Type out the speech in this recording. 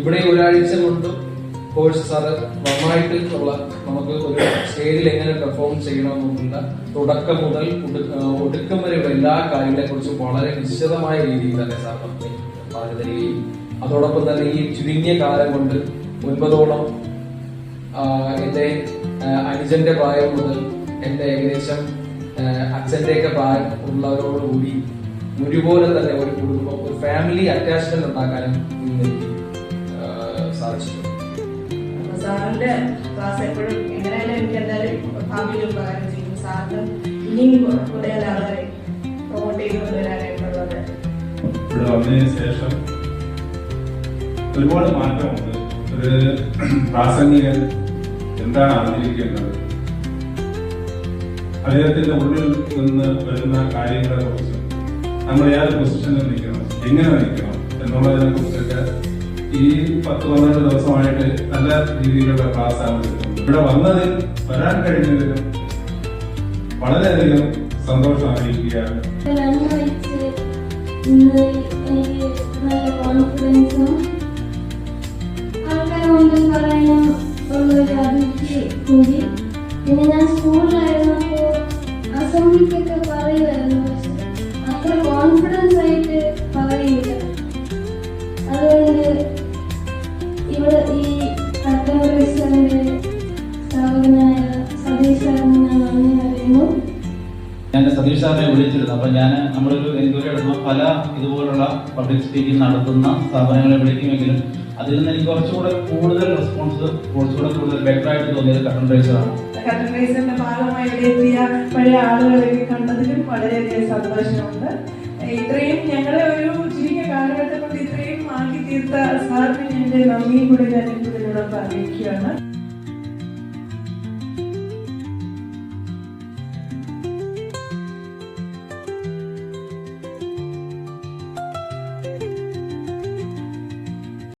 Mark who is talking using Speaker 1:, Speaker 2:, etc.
Speaker 1: ഇവിടെ ഒരാഴ്ച കൊണ്ട് കോഴ്സ് സാറ് നന്നായിട്ട് ഉള്ള നമുക്ക് ഒരു സ്റ്റേജിൽ എങ്ങനെ പെർഫോം ചെയ്യണമെന്നുള്ള തുടക്കം മുതൽ ഒടുക്കം വരെയുള്ള എല്ലാ കാര്യങ്ങളെ കുറിച്ചും വളരെ വിശദമായ രീതിയിൽ തന്നെ സാർ നമുക്ക് പറഞ്ഞു തരികയും അതോടൊപ്പം തന്നെ ഈ ചുരുങ്ങിയ കാലം കൊണ്ട് ഒൻപതോളം എന്റെ അനുജന്റെ പ്രായം മുതൽ എന്റെ ഏകദേശം അച്ഛന്റെയൊക്കെ പ്രായം ഉള്ളവരോടുകൂടി ഒരുപോലെ തന്നെ ഒരു കുടുംബം ഒരു ഫാമിലി അറ്റാച്ച്മെന്റ് ഉണ്ടാക്കാനും
Speaker 2: സാറിന്റെ ക്ലാസ് എപ്പോഴും എങ്ങനെയായാലും എനിക്ക് എന്തായാലും ഭാവിയിൽ ഉപകാരം ചെയ്യും. സാറിന് ഇനിയും കുറേ ആളുകളെ പ്രൊമോട്ട് ചെയ്ത് കൊണ്ടുവരാനായിട്ടുള്ളത്.
Speaker 3: ഇവിടെ വന്നതിന് ശേഷം ഒരുപാട് മാറ്റമുണ്ട്. ഒരു പ്രാസംഗികൻ എന്താണ് അറിഞ്ഞിരിക്കേണ്ടത്? അദ്ദേഹത്തിന്റെ ഉള്ളിൽ നിന്ന് വരുന്ന കാര്യങ്ങളെ കുറിച്ച് നമ്മൾ ഏത് പൊസിഷനിൽ നിൽക്കണം എങ്ങനെ നിൽക്കണം എന്നുള്ളതിനെ കുറിച്ചൊക്കെ ഈ പത്ത് പന്ത്രണ്ട് ദിവസമായിട്ട് നല്ല രീതിയിലുള്ള ക്ലാസ് ആണ് ഇവിടെ വന്നതിൽ വരാൻ കഴിഞ്ഞതിലും വളരെയധികം സന്തോഷം അറിയിക്കുകയാണ്
Speaker 4: പിന്നെ ഞാൻ സ്കൂളിലായിരുന്നപ്പോ അസംബ്ലിക്കൊക്കെ പറയുമായിരുന്നു. അത്ര കോൺഫിഡൻസ് ആയിട്ട് ഞാൻ
Speaker 5: സതീഷ് സാറിനെ വിളിച്ചിരുന്നു. അപ്പൊ ഞാൻ നമ്മളൊരു എൻക്വയറി എടുക്കുമ്പോൾ പല ഇതുപോലുള്ള പബ്ലിക് സ്പീക്കിംഗ് നടത്തുന്ന സ്ഥാപനങ്ങളെ വിളിക്കുമെങ്കിലും അതിൽ നിന്ന് എനിക്ക് കുറച്ചുകൂടെ കൂടുതൽ റെസ്പോൺസ് കുറച്ചുകൂടെ കൂടുതൽ ബെറ്റർ ആയിട്ട് തോന്നിയത് കട്ടൺ
Speaker 2: ഭാഗമായി എത്തിയ പഴയ കണ്ടതിലും സന്തോഷമുണ്ട്. ഇത്രയും ഞങ്ങളെ ഒരു ചുരുങ്ങിയ കാലഘട്ടം കൊണ്ട് ഇത്രയും ആക്കി തീർത്ത സാറിന് എന്റെ നന്ദിയും കൂടെ ഞാൻ ഇതിനോടൊപ്പം അറിയിക്കുകയാണ്.